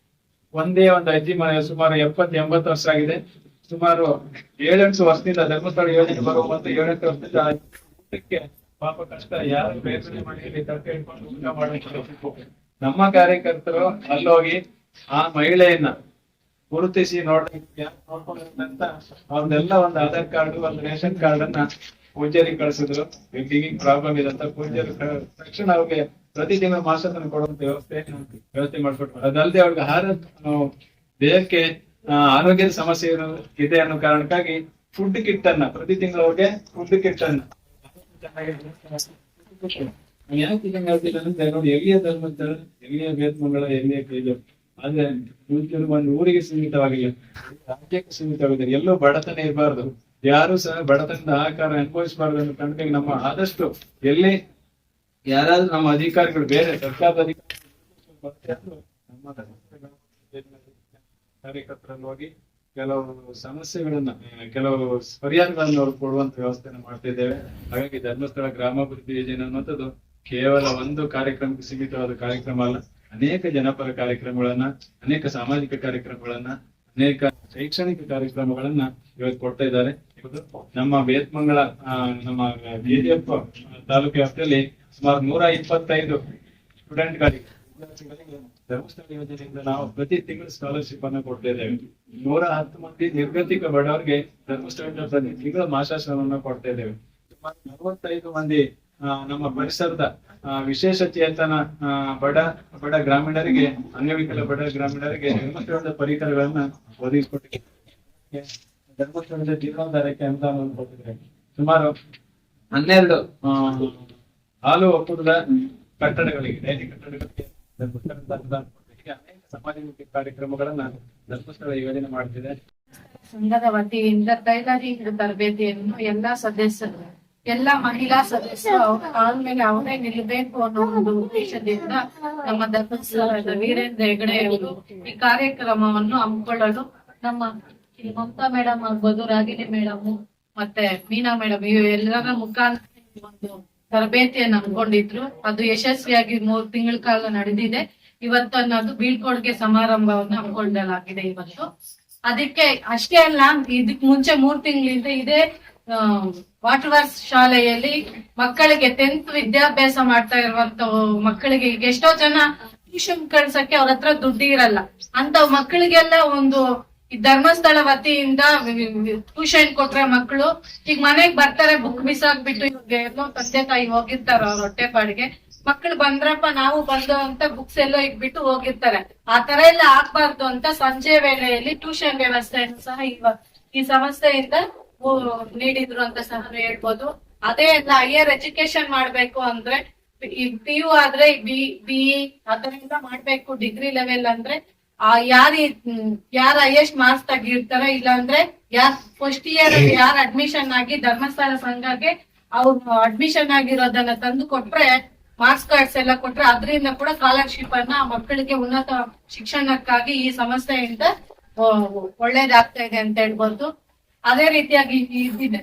ಒಂದೇ ಒಂದು ಅಜ್ಜಿ ಮನೆ ಸುಮಾರು ಎಪ್ಪತ್ತು, ಎಂಬತ್ತು ವರ್ಷ ಆಗಿದೆ. ಸುಮಾರು ಏಳೆಂಟು ವರ್ಷದಿಂದ ಧರ್ಮಸ್ಥಳ ಯೋಜನೆ ಬರುವ ಒಂದು ಏಳೆಂಟು ವರ್ಷದಿಂದ ಪಾಪ ಕಷ್ಟ ಯಾರು ಬೇರೆ ಮನೆಯಲ್ಲಿ ತಟ್ಟೆ ಇಟ್ಕೊಂಡು ನಮ್ಮ ಕಾರ್ಯಕರ್ತರು ಅಲ್ಲೋಗಿ ಆ ಮಹಿಳೆಯನ್ನ ಗುರುತಿಸಿ ನೋಡ್ಲಿಕ್ಕೆ ನೋಡ್ಕೊಂಡಂತ ಅವ್ರನ್ನೆಲ್ಲ ಒಂದು ಆಧಾರ್ ಕಾರ್ಡ್, ಒಂದು ರೇಷನ್ ಕಾರ್ಡ್ ಅನ್ನ ಪೂಜಾರಿ ಕಳಿಸಿದ್ರು. ಇಲ್ಲಿ ಪ್ರಾಬ್ಲಮ್ ಇದೆ ಅಂತ ಪೂಜಾರಿ ತಕ್ಷಣ ಅವ್ರಿಗೆ ಪ್ರತಿ ದಿನ ಮಾಸದನ್ನು ಕೊಡುವಂತ ವ್ಯವಸ್ಥೆ ವ್ಯವಸ್ಥೆ ಮಾಡ್ಕೊಟ್ರು. ಅದಲ್ಲದೆ ಅವ್ರಿಗೆ ಆಹಾರ ದೇಹಕ್ಕೆ ಆರೋಗ್ಯದ ಸಮಸ್ಯೆ ಇದೆ ಅನ್ನೋ ಕಾರಣಕ್ಕಾಗಿ ಫುಡ್ ಕಿಟ್ ಅನ್ನ ಪ್ರತಿ ತಿಂಗಳು ಅವ್ರಿಗೆ ಫುಡ್ ಕಿಟ್ ಅನ್ನ ಯಾಕೆ ಹೇಳ್ತಿಲ್ಲ ಅಂದ್ರೆ ನೋಡಿ, ಎಲ್ಲಿಯ ಧರ್ಮಸ್ಥಳ, ಎಲ್ಲಿಯ ವೇದಮಂಗಳ ಎಲ್ಲಿಯ ಕೈಲು ಆದ್ರೆ ಪೂಜ್ಯರು ಒಂದು ಊರಿಗೆ ಸೀಮಿತವಾಗಿಲ್ಲ. ರಾಜ್ಯಕ್ಕೆ ಸೀಮಿತವಾಗಿದ್ದಾರೆ ಎಲ್ಲೋ ಬಡತನ ಇರಬಾರ್ದು. ಯಾರು ಸಹ ಬಡತನದ ಆಕಾರ ಅನುಭವಿಸಬಾರ್ದು ಅನ್ನೋ ಕಾರಣಕ್ಕಾಗಿ ನಮ್ಮ ಆದಷ್ಟು ಎಲ್ಲಿ ಯಾರಾದ್ರೂ ನಮ್ಮ ಅಧಿಕಾರಿಗಳು, ಬೇರೆ ಸರ್ಕಾರದ ಅಧಿಕಾರಿಗಳು ಅಂದ್ರೆ ಕಾರ್ಯಕರ್ತರಲ್ಲಿ ಹೋಗಿ ಕೆಲವು ಸಮಸ್ಯೆಗಳನ್ನ, ಕೆಲವು ಪರಿಹಾರಗಳನ್ನ ಅವ್ರು ಕೊಡುವಂತ ವ್ಯವಸ್ಥೆಯನ್ನು ಮಾಡ್ತಾ ಇದ್ದೇವೆ. ಹಾಗಾಗಿ ಧರ್ಮಸ್ಥಳ ಗ್ರಾಮಾಭಿವೃದ್ಧಿ ಯೋಜನೆ ಅನ್ನುವಂಥದ್ದು ಕೇವಲ ಒಂದು ಕಾರ್ಯಕ್ರಮಕ್ಕೆ ಸೀಮಿತವಾದ ಕಾರ್ಯಕ್ರಮ ಅಲ್ಲ. ಅನೇಕ ಜನಪರ ಕಾರ್ಯಕ್ರಮಗಳನ್ನ, ಅನೇಕ ಸಾಮಾಜಿಕ ಕಾರ್ಯಕ್ರಮಗಳನ್ನ, ಅನೇಕ ಶೈಕ್ಷಣಿಕ ಕಾರ್ಯಕ್ರಮಗಳನ್ನ ಇವತ್ತು ಕೊಡ್ತಾ ಇದ್ದಾರೆ. ನಮ್ಮ ಬೇತ್ಮಂಗಳ ನಮ್ಮ ಬಿಜೆಪಿ ತಾಲೂಕು ವ್ಯಾಪ್ತಿಯಲ್ಲಿ ಸುಮಾರು ನೂರ ಇಪ್ಪತ್ತೈದು ಸ್ಟೂಡೆಂಟ್ಗಳಿಗೆ ಧರ್ಮಸ್ಥಳ ಯೋಜನೆಯಿಂದ ನಾವು ಪ್ರತಿ ತಿಂಗಳು ಸ್ಕಾಲರ್ಶಿಪ್ ಅನ್ನ ಕೊಡ್ತಾ ಇದ್ದೇವೆ ನೂರ ಹತ್ತು ಮಂದಿ ನಿರ್ಗತಿಕ ಬಡವರಿಗೆ ಧರ್ಮಸ್ಥಳದಿಂದ ಪ್ರತಿ ತಿಂಗಳು ಮಾಸಾಶನವನ್ನು ಕೊಡ್ತಾ ಇದ್ದೇವೆ ಸುಮಾರು ನಲವತ್ತೈದು ಮಂದಿ ನಮ್ಮ ಪರಿಸರದ ವಿಶೇಷ ಚೇತನ ಬಡ ಬಡ ಗ್ರಾಮೀಣರಿಗೆ ಅಂಗವಿಕಲ ಬಡ ಗ್ರಾಮೀಣರಿಗೆ ಧರ್ಮಸ್ಥಳದ ಪರಿಕರಗಳನ್ನ ಒದಗಿಸಿಕೊಟ್ಟಿದ್ದೇವೆ. ಧರ್ಮಸ್ಥಳದ ಜೀವನಾಧಾರಕ್ಕೆ ಅನುದಾನವನ್ನು ಕೊಟ್ಟಿದ್ದೇವೆ ಸುಮಾರು ಹನ್ನೆರಡು ಹಾಲು ಒಕ್ಕೂಟದ ಕಟ್ಟಡಗಳಿಗೆ ಡೈರಿ ಕಟ್ಟಡಗಳಿಗೆ ಕಾರ್ಯಕ್ರಮಗಳನ್ನ ಧರ್ಮಸ್ಥಳ ಯೋಜನೆ ಸಂಘದ ವತಿಯಿಂದ ತರಬೇತಿಯನ್ನು ಎಲ್ಲಾ ಸದಸ್ಯರು, ಎಲ್ಲಾ ಮಹಿಳಾ ಸದಸ್ಯರು ಅವ್ರ ಕಾಲ ಮೇಲೆ ಅವರೇ ನಿಲ್ಲಬೇಕು ಅನ್ನೋ ಒಂದು ಉದ್ದೇಶದಿಂದ ನಮ್ಮ ಧರ್ಮಸ್ಥಳದ ವೀರೇಂದ್ರ ಹೆಗಡೆ ಅವರು ಈ ಕಾರ್ಯಕ್ರಮವನ್ನು ಹಮ್ಮಿಕೊಳ್ಳಲು ನಮ್ಮ ಮಮತಾ ಮೇಡಮ್ ಆಗ್ಬೋದು ರಾಗಿಣಿ ಮೇಡಮ್, ಮತ್ತೆ ಮೀನಾ ಮೇಡಮ್ ಎಲ್ಲರ ಮುಖಾಂತರ ಒಂದು ತರಬೇತಿಯನ್ನು ಹಮ್ಮಿಕೊಂಡಿದ್ರು ಅದು ಯಶಸ್ವಿಯಾಗಿ ಮೂರ್ ತಿಂಗಳ ಕಾಲ ನಡೆದಿದೆ. ಇವತ್ತು ಅನ್ನೋದು ಬೀಳ್ಕೊಡುಗೆ ಸಮಾರಂಭವನ್ನು ಹಮ್ಮಿಕೊಳ್ಳಲಾಗಿದೆ ಇವತ್ತು. ಅದಕ್ಕೆ ಅಷ್ಟೇ ಅಲ್ಲ, ಇದಕ್ ಮುಂಚೆ ಮೂರ್ ತಿಂಗಳಿಂದ ಇದೇ ವಾಟರ್ ವರ್ಕ್ಸ್ ಶಾಲೆಯಲ್ಲಿ ಮಕ್ಕಳಿಗೆ ಟೆಂತ್ ವಿದ್ಯಾಭ್ಯಾಸ ಮಾಡ್ತಾ ಇರುವಂತ ಮಕ್ಕಳಿಗೆ ಈಗ ಎಷ್ಟೋ ಜನ ಟ್ಯೂಷನ್ ಕಳ್ಸಕ್ಕೆ ಅವ್ರ ಹತ್ರ ದುಡ್ಡು ಇರಲ್ಲ. ಅಂತ ಮಕ್ಕಳಿಗೆಲ್ಲ ಒಂದು ಈ ಧರ್ಮಸ್ಥಳ ವತಿಯಿಂದ ಟ್ಯೂಷನ್ ಕೊಟ್ರೆ ಮಕ್ಕಳು ಈಗ ಮನೆಗ್ ಬರ್ತಾರೆ, ಬುಕ್ ಮಿಸ್ ಆಗ್ಬಿಟ್ಟು ಇವ್ರಿಗೆ ಎಲ್ಲೋ ತಂದೆ ತಾಯಿ ಹೋಗಿರ್ತಾರ ಅವ್ರ ಹೊಟ್ಟೆ ಪಾಡಿಗೆ. ಮಕ್ಕಳು ಬಂದ್ರಪ್ಪ ನಾವು ಬಂದು ಅಂತ ಬುಕ್ಸ್ ಎಲ್ಲೋ ಇಟ್ಬಿಟ್ಟು ಹೋಗಿರ್ತಾರೆ. ಆ ತರ ಎಲ್ಲ ಆಗ್ಬಾರ್ದು ಅಂತ ಸಂಜೆ ವೇಳೆಯಲ್ಲಿ ಟ್ಯೂಷನ್ ವ್ಯವಸ್ಥೆಯನ್ನು ಸಹ ಇವ, ಈ ಸಂಸ್ಥೆಯಿಂದ ನೀಡಿದ್ರು ಅಂತ ಸಹ ಹೇಳ್ಬೋದು. ಅದೇ ಎಲ್ಲ ಹೈಯರ್ ಎಜುಕೇಶನ್ ಮಾಡ್ಬೇಕು ಅಂದ್ರೆ, ಈ ಪಿ ಯು ಆದ್ರೆ ಬಿ ಬಿ ಅದರಿಂದ ಮಾಡ್ಬೇಕು ಡಿಗ್ರಿ ಲೆವೆಲ್ ಅಂದ್ರೆ ಆ ಯಾರ ಯಾರ ಹೈಯೆಸ್ಟ್ ಮಾರ್ಕ್ಸ್ ತೆಗಿರ್ತಾರೆ ಇಲ್ಲ ಅಂದ್ರೆ ಯಾರ್ ಫಸ್ಟ್ ಇಯರ್ ಯಾರ್ ಅಡ್ಮಿಷನ್ ಆಗಿ ಧರ್ಮಸ್ಥಳ ಸಂಘಕ್ಕೆ ಅವ್ರು ಅಡ್ಮಿಷನ್ ಆಗಿರೋದನ್ನ ತಂದು ಕೊಟ್ರೆ ಮಾರ್ಕ್ಸ್ ಕಾರ್ಡ್ಸ್ ಎಲ್ಲ ಕೊಟ್ರೆ ಅದರಿಂದ ಕೂಡ ಸ್ಕಾಲರ್ಶಿಪ್ ಅನ್ನ ಮಕ್ಕಳಿಗೆ ಉನ್ನತ ಶಿಕ್ಷಣಕ್ಕಾಗಿ ಈ ಸಮಸ್ಯೆಯಿಂದ ಒಳ್ಳೇದಾಗ್ತಾ ಇದೆ ಅಂತ ಹೇಳ್ಬೋದು. ಅದೇ ರೀತಿಯಾಗಿ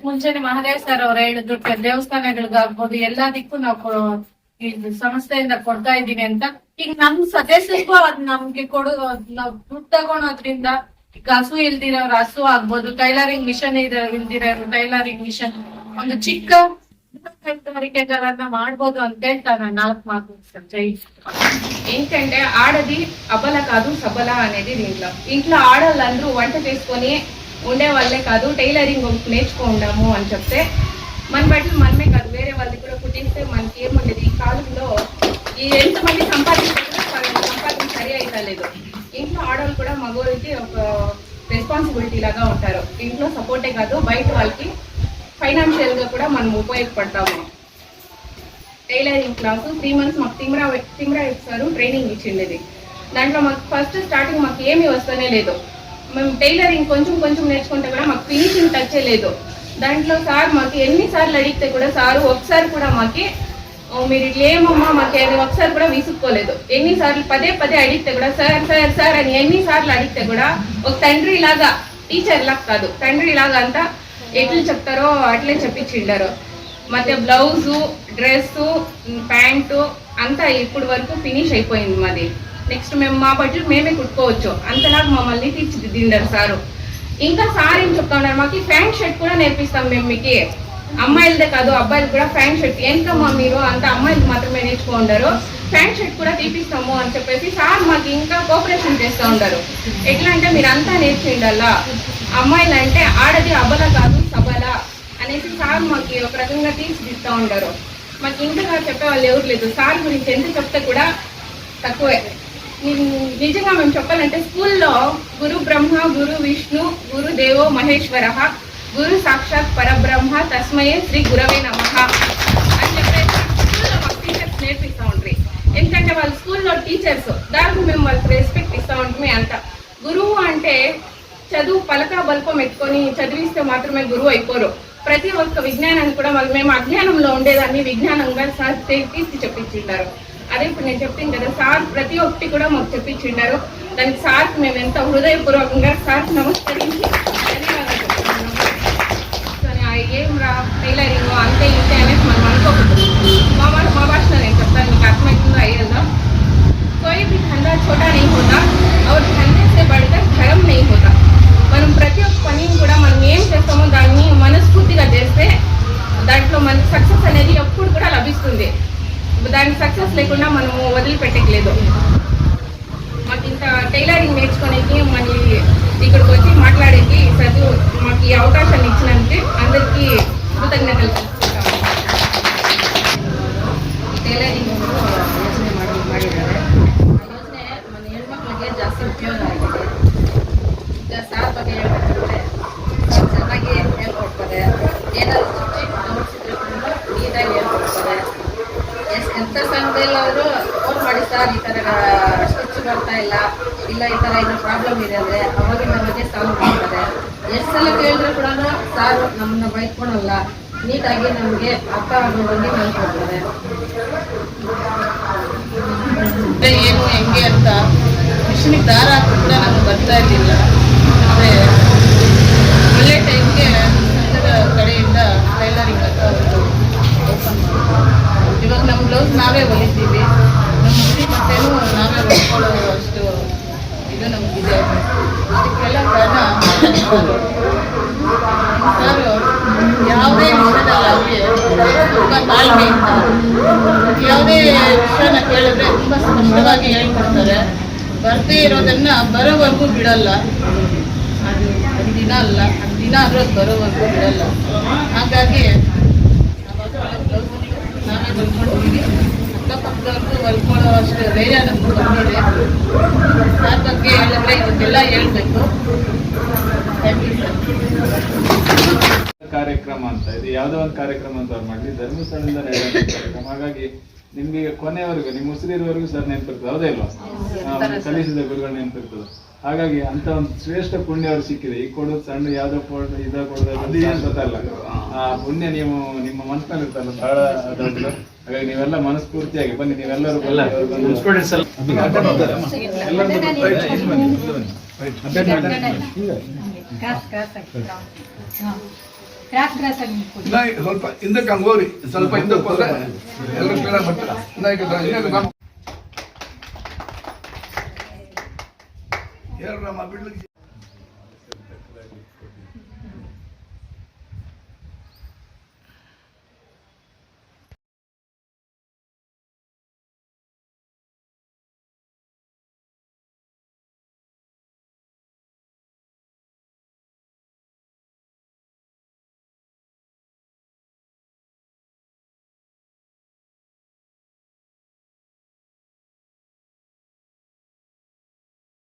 ಮುಂಚೆನೆ ಮಹಾದೇವ್ ಸರ್ ಅವ್ರು ಹೇಳಿದ್ರು ದೇವಸ್ಥಾನಗಳಿಗಾಗ್ಬೋದು ಎಲ್ಲದಕ್ಕೂ ನಾವು ಸಂಸ್ಥೆಯಿಂದ ಕೊಡ್ತಾ ಇದೀವಿ ಅಂತ ಈಗ ನಮ್ ಸದಸ್ಯರಿಗೂ ಅದ್ ನಮ್ಗೆ ಕೊಡು ನಾವ್ ದುಡ್ಡು ತಗೊಳೋದ್ರಿಂದ ಈಗ ಹಸು ಇಲ್ದಿರೋರು ಹಸು ಆಗ್ಬೋದು ಟೈಲರಿಂಗ್ ಮಿಷನ್ ಇಲ್ದಿರೋರು ಟೈಲರಿಂಗ್ ಮಿಷನ್ ಒಂದು ಚಿಕ್ಕ ಕೈಗಾರಿಕೆಗಳನ್ನ ಮಾಡ್ಬೋದು ಅಂತ ಹೇಳ್ತಾ ನಾನು నాలుగు మాకు జై ఏంటంటే ఆడది అబల కాదు సబల అనేది దీంట్లో ఇంట్లో ఆడవాళ్ళందరూ వంట చేసుకొని ఉండే వాళ్ళే కాదు టైలరింగ్ ఒకటి నేర్చుకుందాము అని చెప్తే మన బట్టలు మనమే కాదు వేరే మనకి ఏముండేది? ఈ కాలంలో ఈ ఎంతమంది సంపాదించినా సగం సంపాదన సరి అవుతలేదు లేదు. ఇంట్లో ఆడవాళ్ళు కూడా మగవాళ్ళకి ఒక రెస్పాన్సిబిలిటీ లాగా ఉంటారు. ఇంట్లో సపోర్టే కాదు బయట వాళ్ళకి ఫైనాన్షియల్గా కూడా మనం ఉపయోగపడతాము. టైలరింగ్ క్లాస్ త్రీ మంత్స్ మాకు తిమ్రా తిమ్రా ఇస్తారు ట్రైనింగ్ ఇచ్చిండేది. దాంట్లో మాకు ఫస్ట్ స్టార్టింగ్ మాకు ఏమీ వస్తూనే లేదు. మేము టైలరింగ్ కొంచెం కొంచెం నేర్చుకుంటే కూడా మాకు ఫినిషింగ్ టచ్ లేదు. దాంట్లో సార్ మాకు ఎన్నిసార్లు అడిగితే కూడా సారు ఒకసారి కూడా మాకి మీరు ఇట్లా ఏమమ్మా మాకు అది ఒకసారి కూడా విసుక్కోలేదు. ఎన్నిసార్లు పదే పదే అడిగితే కూడా సార్ సార్ సార్ అని ఎన్నిసార్లు అడిగితే కూడా ఒక తండ్రి లాగా టీచర్ లాగా కాదు తండ్రి లాగా అంతా ఎట్లు చెప్తారో అట్లే చెప్పించిండారు. మధ్య బ్లౌజు డ్రెస్సు ప్యాంటు అంతా ఇప్పుడు వరకు ఫినిష్ అయిపోయింది మాది. నెక్స్ట్ మేము మా బడ్జెట్ మేమే కుట్టుకోవచ్చు. అంతలాగా మమ్మల్ని తీర్చిదిండరు సారు. ఇంకా సార్ ఏం చెప్తా ఉన్నారు మాకు ఫ్యాంక్ షర్ట్ కూడా నేర్పిస్తాం మేము మీకు. అమ్మాయిలదే కాదు అబ్బాయిలు కూడా ప్యాంట్ షర్ట్. ఎంతమ్మా మీరు? అంత అమ్మాయిలు మాత్రమే నేర్చుకుంటారు ప్యాంట్ షర్ట్ కూడా తీపిస్తాము అని చెప్పేసి సార్ మాకు ఇంకా కోఆపరేషన్ చేస్తూ ఉంటారు ఎట్లా అంటే మీరు అంతా నేర్చుండాలా అమ్మాయిలు అంటే ఆడది అబల కాదు సబల అనేసి సార్ మాకు ఒక రకంగా తీర్చిదిస్తూ ఉంటారు మాకు ఇంతగా చెప్పే వాళ్ళు ఎవరు లేదు సార్ గురించి ఎంత చెప్తే కూడా తక్కువే. నిజంగా మేము చెప్పాలంటే స్కూల్లో గురు బ్రహ్మ గురు విష్ణు గురు దేవో మహేశ్వర గురు సాక్షాత్ పరబ్రహ్మ తస్మయే శ్రీ గురవే నమ అని చెప్పేసి స్కూల్లో మాకు టీచర్స్ నేర్పిస్తూ ఉంటారు ఎందుకంటే వాళ్ళ స్కూల్లో టీచర్స్ దానికి మేము వాళ్ళకి రెస్పెక్ట్ ఇస్తూ ఉంటుంది అంత గురువు అంటే చదువు పలక బల్పం ఎత్తుకొని చదివిస్తే మాత్రమే గురువు అయిపోరు. ప్రతి ఒక్క విజ్ఞానాన్ని కూడా వాళ్ళు మేము అజ్ఞానంలో ఉండేదాన్ని విజ్ఞానంగా తీసి చెప్పించిండారు అదే ఇప్పుడు నేను చెప్పింది కదా సార్ ప్రతి ఒక్కటి కూడా మాకు చెప్పించిండారు దానికి సార్ మేము ఎంత హృదయపూర్వకంగా సార్ నమస్కరించి ధన్యవాదాలు చెప్తున్నాము. కానీ ఆ ఏం రా టైలరింగ్ అంతే ఇంతే అనేది మనం అనుకోకూడదు మా భాష మా భాషలో నేను చెప్తాను మీకు అర్థమవుతుందో అయ్యేదో कोई भी धंधा छोटा नहीं होता और धंधे से बढ़कर धर्म नहीं होता మనం ప్రతి ఒక్క పనిని కూడా మనం ఏం చేస్తామో దాన్ని మనస్ఫూర్తిగా చేస్తే దాంట్లో మనకి సక్సెస్ అనేది ఎప్పుడు కూడా లభిస్తుంది దానికి సక్సెస్ లేకుండా మనము వదిలిపెట్టలేదు మాకు ఇంత టైలరింగ్ నేర్చుకోనికి మళ్ళీ ఇక్కడికి వచ్చి మాట్లాడేకి ಸ್ಪಷ್ಟವಾಗಿ ಹೇಳ್ಕೊಡ್ತಾರೆ ಬರ್ತೇ ಇರೋದನ್ನ ಬರೋವರೆಗೂ ಬಿಡಲ್ಲ. ಅದು ದಿನ ಅಲ್ಲ ಒಂದು ದಿನ ಆದ್ರೂ ಅದು ಬರೋವರೆಗೂ ಬಿಡಲ್ಲ. ಹಾಗಾಗಿ ನಾವ್ ಬರ್ಕೊಂಡಿದ್ದೀವಿ ಅಕ್ಕಪಕ್ಕದವ್ರಿಗೂ ಹೊಲ್ಕೊಳ್ಳೋ ಅಷ್ಟು ಧೈರ್ಯ ನಮಗೂ ಬಂದಿದೆ. ಯಾರ ಬಗ್ಗೆ ಹೇಳಿದ್ರೆ ಇದಕ್ಕೆಲ್ಲ ಹೇಳ್ಬೇಕು. ಕಾರ್ಯಕ್ರಮ ಅಂತ, ಇದು ಯಾವ್ದೋ ಒಂದು ಕಾರ್ಯಕ್ರಮ ಅಂತ ಅವ್ರು ಮಾಡಿ ಧರ್ಮಸ್ಥಳದಿಂದ ಕಾರ್ಯಕ್ರಮ. ಹಾಗಾಗಿ ನಿಮ್ಗೆ ಕೊನೆಯವರೆಗೂ ನಿಮ್ಮ ಉಸಿರಿರುವವರೆಗೂ ಸರ್ ನೆನಪಿರ್ತದೆ ಹೌದೇ ಇಲ್ವಾ ಕಲಿಸಿದ ಗುರುಗಳು ನೆನಪಿರ್ತದೆ. ಹಾಗಾಗಿ ಅಂತ ಒಂದು ಶ್ರೇಷ್ಠ ಪುಣ್ಯ ಅವ್ರು ಸಿಕ್ಕಿದೆ. ಈ ಕೊಡೋದು ಸಣ್ಣ ಯಾವ್ದೋ ಕೊಡ್ ಇದ ಕೊಡೋದು ಏನ್ ಗೊತ್ತಲ್ಲ ಅಲ್ಲ. ಆ ಪುಣ್ಯ ನೀವು ನಿಮ್ಮ ಮನಸ್ಸಿನಲ್ಲಿ ಇರ್ತಲ್ಲ ಬಹಳ ದೊಡ್ಡದು ಹಾಗಾಗಿ ನೀವೆಲ್ಲ ಮನಸ್ಫೂರ್ತಿಯಾಗಿ ಬನ್ನಿ ನೀವೆಲ್ಲರೂ ಬನ್ನಿ. ಇನ್ನ ಸ್ವಲ್ಪ ಹಿಂದಕ್ಕೆ ಹಂಗ್ ಸ್ವಲ್ಪ ಹಿಂದಕ್ಕೆ ಎಲ್ಲರೂ ಕ್ಲಿಯರ್ ಬರ್ತಾರೆ.